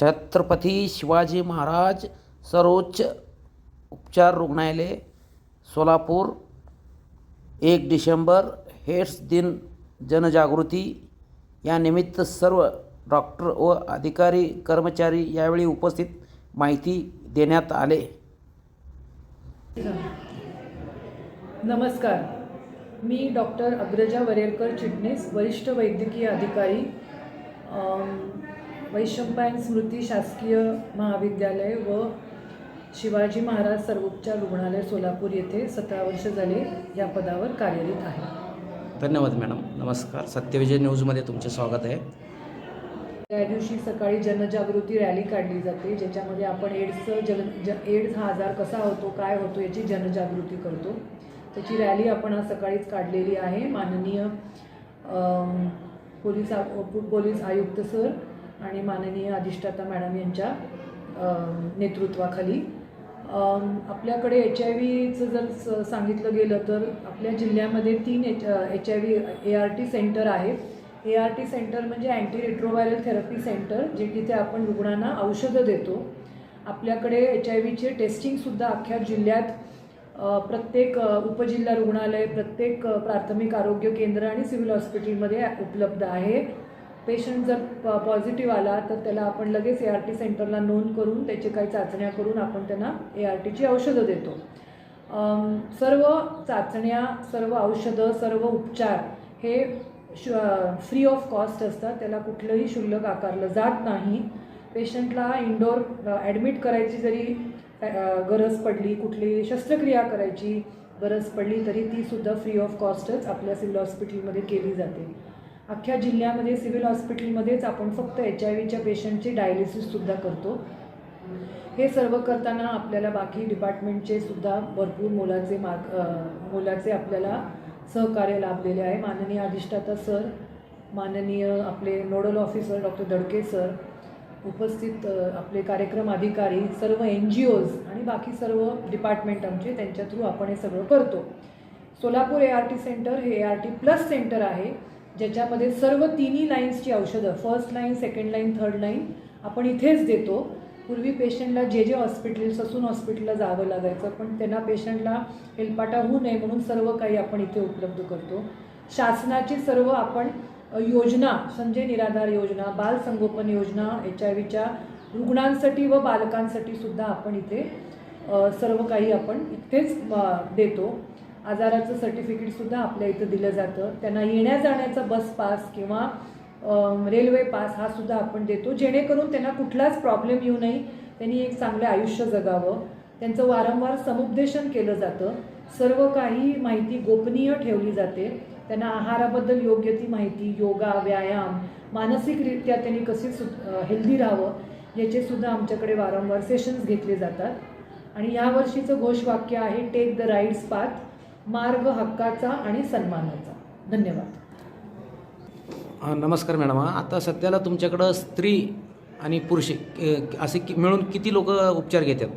छत्रपती शिवाजी महाराज सर्वोच्च उपचार रुग्णालय सोलापूर एक डिसेंबर हेड्स दिन जनजागृती. या निमित्त सर्व डॉक्टर व अधिकारी कर्मचारी यावेळी उपस्थित माहिती देण्यात आले. नमस्कार. मी डॉक्टर अग्रजा वरेरकर चिटणीस वरिष्ठ वैद्यकीय अधिकारी. वैशंपायन स्मृती शासकीय महाविद्यालय व शिवाजी महाराज सर्वोपचार रुग्णालय सोलापूर येथे सतरा वर्ष झाले या पदावर कार्यरत आहे. धन्यवाद मॅडम. नमस्कार. सत्यविजय न्यूजमध्ये तुमचे स्वागत आहे. त्या दिवशी सकाळी जनजागृती रॅली काढली जाते ज्याच्यामध्ये आपण एड्सचं जन ज एड्स हा आजार कसा होतो काय होतो याची जनजागृती करतो. त्याची रॅली आपण आज सकाळीच काढलेली आहे. माननीय अम, पोलीस आ पोलीस आयुक्त सर आणि माननीय अधिष्ठाता मॅडम यांच्या नेतृत्वाखाली. आपल्याकडे एच आय व्हीचं जर स- सांगितलं गेलं तर आपल्या जिल्ह्यामध्ये तीन H H I V A R T centre आहेत ए आर टी सेंटर म्हणजे अँटी रेट्रोव्हायरल थेरपी सेंटर जे तिथे आपण रुग्णांना औषधं देतो. आपल्याकडे एच आय व्हीचे टेस्टिंगसुद्धा अख्ख्या जिल्ह्यात प्रत्येक उपजिल्हा रुग्णालय प्रत्येक प्राथमिक आरोग्य केंद्र आणि सिव्हिल हॉस्पिटलमध्ये उपलब्ध आहे. पेशंट जर प पॉझिटिव्ह आला तर त्याला आपण लगेच ए आर टी सेंटरला नोंद करून त्याचे काही चाचण्या करून आपण त्यांना ए आर टीची औषधं देतो. सर्व चाचण्या सर्व औषधं सर्व उपचार हे शु फ्री ऑफ कॉस्ट असतात. त्याला कुठलंही शुल्क आकारलं जात नाही. पेशंटला इंडोर ॲडमिट करायची जरी गरज पडली कुठली शस्त्रक्रिया करायची गरज पडली तरी तीसुद्धा फ्री ऑफ कॉस्टच आपल्या सिव्हिल हॉस्पिटलमध्ये केली जाते. अख्ख्या जिल्ह्यामध्ये सिव्हिल हॉस्पिटलमध्येच आपण फक्त एच आय व्हीच्या पेशंटची डायलिसिससुद्धा करतो. हे सर्व करताना आपल्याला बाकी डिपार्टमेंटचे सुद्धा भरपूर मोलाचे मार्ग मोलाचे आपल्याला सहकार्य लाभलेले आहे. माननीय अधिष्ठाता सर माननीय आपले nodal officer doctor Dadke sir उपस्थित आपले कार्यक्रम अधिकारी सर्व एन जी ओज आणि बाकी सर्व डिपार्टमेंट आमचे त्यांच्या थ्रू आपण हे सगळं करतो. Solapur A R T centre हे A R T plus centre आहे. ज्याच्यामध्ये सर्व तिन्ही लाईन्सची औषधं first line second line third line आपण इथेच देतो. पूर्वी पेशंटला जे जे हॉस्पिटल ससून हॉस्पिटलला जावं लागायचं पण त्यांना पेशंटला हेलपाटा होऊ नये म्हणून सर्व काही आपण इथे उपलब्ध करतो. शासनाची सर्व आपण योजना संजय निराधार योजना बाल संगोपन योजना एच आय व्हीच्या रुग्णांसाठी व बालकांसाठी सुद्धा आपण इथे सर्व काही आपण इथेच देतो. आजाराचं सर्टिफिकेटसुद्धा आपल्या इथं दिलं जातं. त्यांना येण्या जाण्याचा बस पास किंवा रेल्वे पास हा सुद्धा आपण देतो. जेणेकरून त्यांना कुठलाच प्रॉब्लेम येऊ नये. त्यांनी एक चांगलं आयुष्य जगावं. त्यांचं वारंवार समुपदेशन केलं जातं. सर्व काही माहिती गोपनीय ठेवली जाते. त्यांना आहाराबद्दल योग्य ती माहिती योगा व्यायाम मानसिकरित्या त्यांनी कसे सु हेल्दी राहावं याचे सुद्धा आमच्याकडे वारंवार सेशन्स घेतले जातात. आणि यावर्षीचं घोषवाक्य आहे टेक द राईड्स पाथ मार्ग हक्काचा आणि सन्मानाचा. धन्यवाद. नमस्कार मॅडम. आता सध्याला तुमच्याकडं स्त्री आणि पुरुष असे कि मिळून किती लोक उपचार घेतात?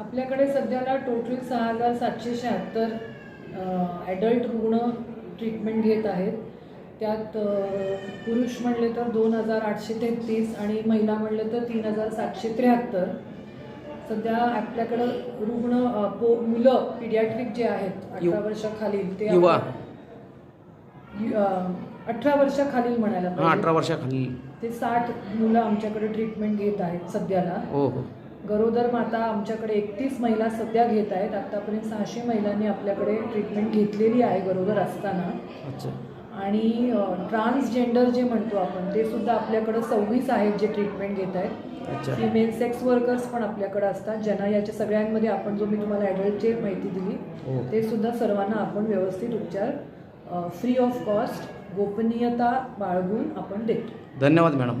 आपल्याकडे सध्याला टोटल सहा हजार सातशे शहात्तर ॲडल्ट रुग्ण ट्रीटमेंट घेत आहेत. त्यात पुरुष म्हणले तर दोन हजार आठशे तेहतीस आणि महिला म्हणले तर तीन हजार सातशे त्र्याहत्तर. सध्या आपल्याकडं रुग्ण पो मुलं पिडियाट्रिक जे आहेत अठरा यु- वर्षाखालील ते युवा. यु- अ, अठरा वर्षाखालील म्हणायला हां पाहिजे. अठरा वर्षाखाली ते साठ मुलं आमच्याकडे ट्रीटमेंट घेत आहेत सध्याला. हो हो. गरोदर माता आमच्याकडे एकतीस महिला सध्या घेत आहेत. आत्तापर्यंत सहाशे महिलांनी आपल्याकडे ट्रीटमेंट घेतलेली आहे गरोदर असताना. अच्छा. आणि ट्रान्सजेंडर जे म्हणतो आपण ते सुद्धा आपल्याकडं सव्वीस आहेत जे ट्रीटमेंट घेत आहेत. अच्छा. फिमेल सेक्स वर्कर्स पण आपल्याकडे असतात ज्यांना याच्या सगळ्यांमध्ये आपण जो मी तुम्हाला ॲडल्टची माहिती दिली हो. ते सुद्धा सर्वांना आपण व्यवस्थित उपचार फ्री ऑफ कॉस्ट गोपनीयता बाळगून आपण देतो. धन्यवाद मॅडम.